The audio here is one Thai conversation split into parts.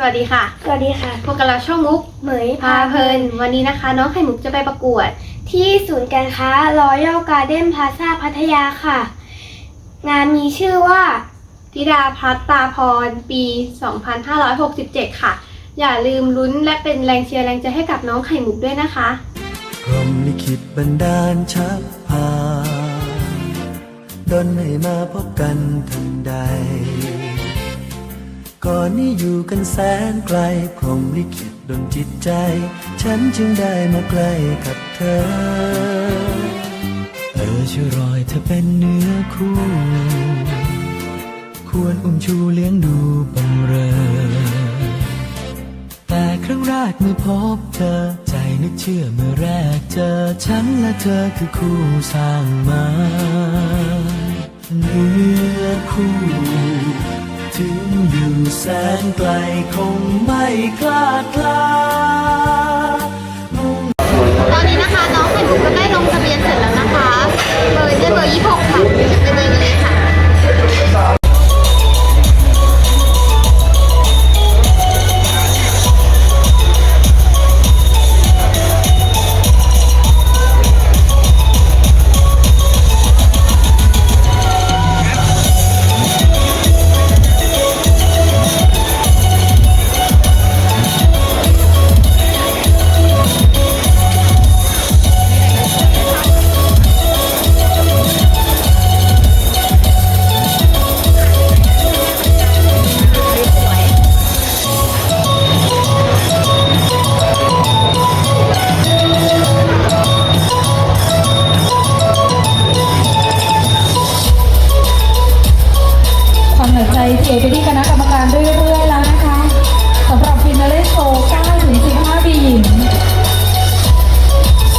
สวัสดีค่ะ สวัสดีค่ะ พวกบเราช่องมุกเหมยพาเพลิน วันนี้นะคะ น้องไข่มุกจะไปประกวด ที่ศูนย์การค้ารอยัลการ์เด้นพลาซาพัทยาค่ะ งานมีชื่อว่าธิดาพัฒตาพรปี 2567 ค่ะ อย่าลืมลุ้นและเป็นแรงเชียร์แรงใจให้กับน้องไข่มุกด้วยนะคะ พรหมลิขิตบันดาลชักพาดนให้มาพบกันทันใด ก่อนนี้อยู่กันแสนไกลพรมลิขิตดนจิตใจ ฉันจึงได้มาใกล้กับเธอ เออช่วยรอยเธอเป็นเนื้อคู่ ควรอุ้มชูเลี้ยงดูบำเรอ แต่ครั้งแรกเมื่อพบเธอ ใจนึกเชื่อเมื่อแรกเจอ ฉันและเธอคือคู่สร้างมาเนื้อคู่ แสนไกลคงไม่คลาดคลา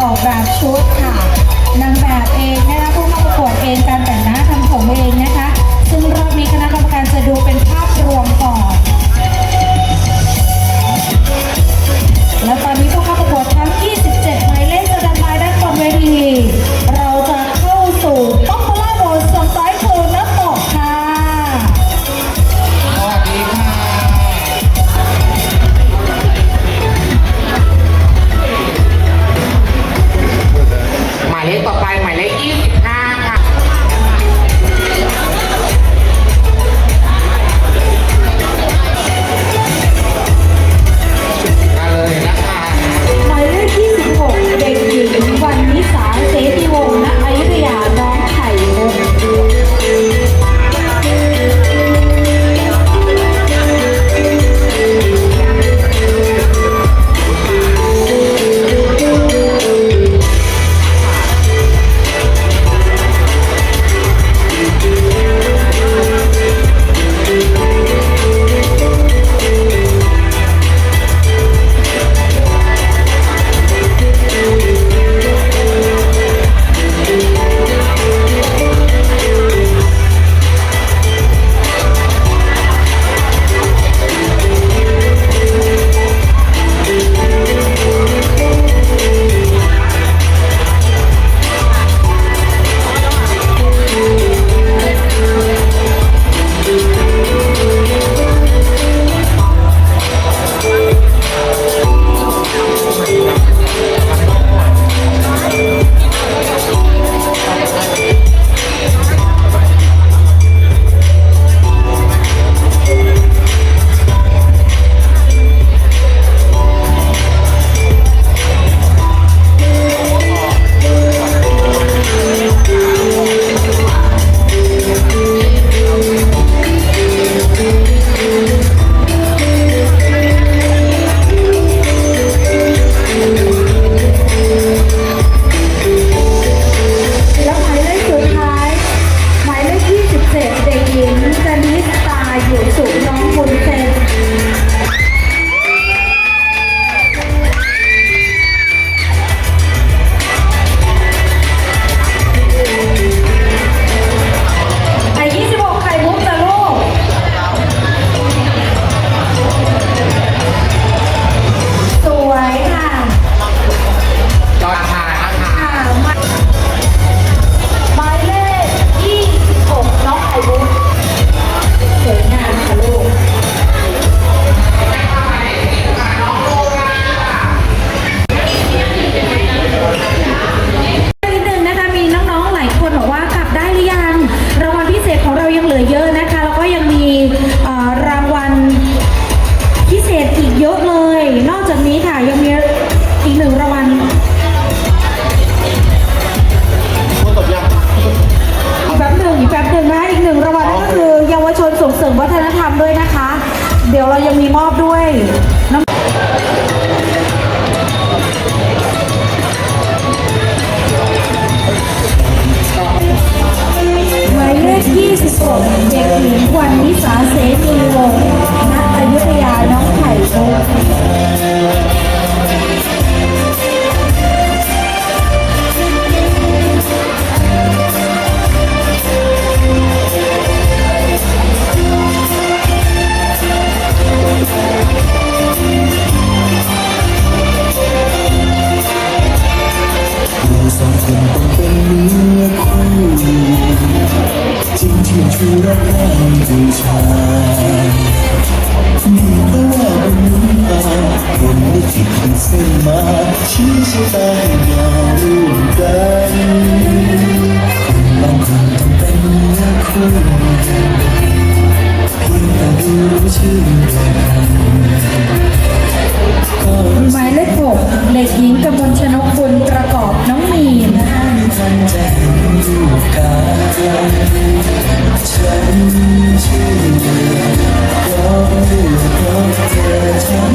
ออกแบบชุดค่ะนางแบบเองนะคะผู้เข้าประกวดเองการแต่งหน้าทำผมเองนะคะ ซึ่งรอบนี้คณะกรรมการจะดูเป็นภาพรวมก่อน และตอนนี้ผู้เข้าประกวดทั้ง 27 หมายเลขจะดันมาด้านบนเวที ดี๋ยวเรายังมีมอบด้วยน้ำหมายเลข26เด็กหญิงวันนิสาเสนี ที่ชูรักแรงดูชานี่พระว่าเป็นมุาคนได้คิดถึงเส้นมาชี้ชะตาให้ยาร่วมกันบางคนต้องเป็นเนื้คู่เพียงแต่ดูชื่อหมายเลขหกเด็กหญิงกำมลชนกคุณประกอบน้องมีน ฉันจะเห็นรูปกายฉันชื่อเดียวเพราะเรื่อองเธอ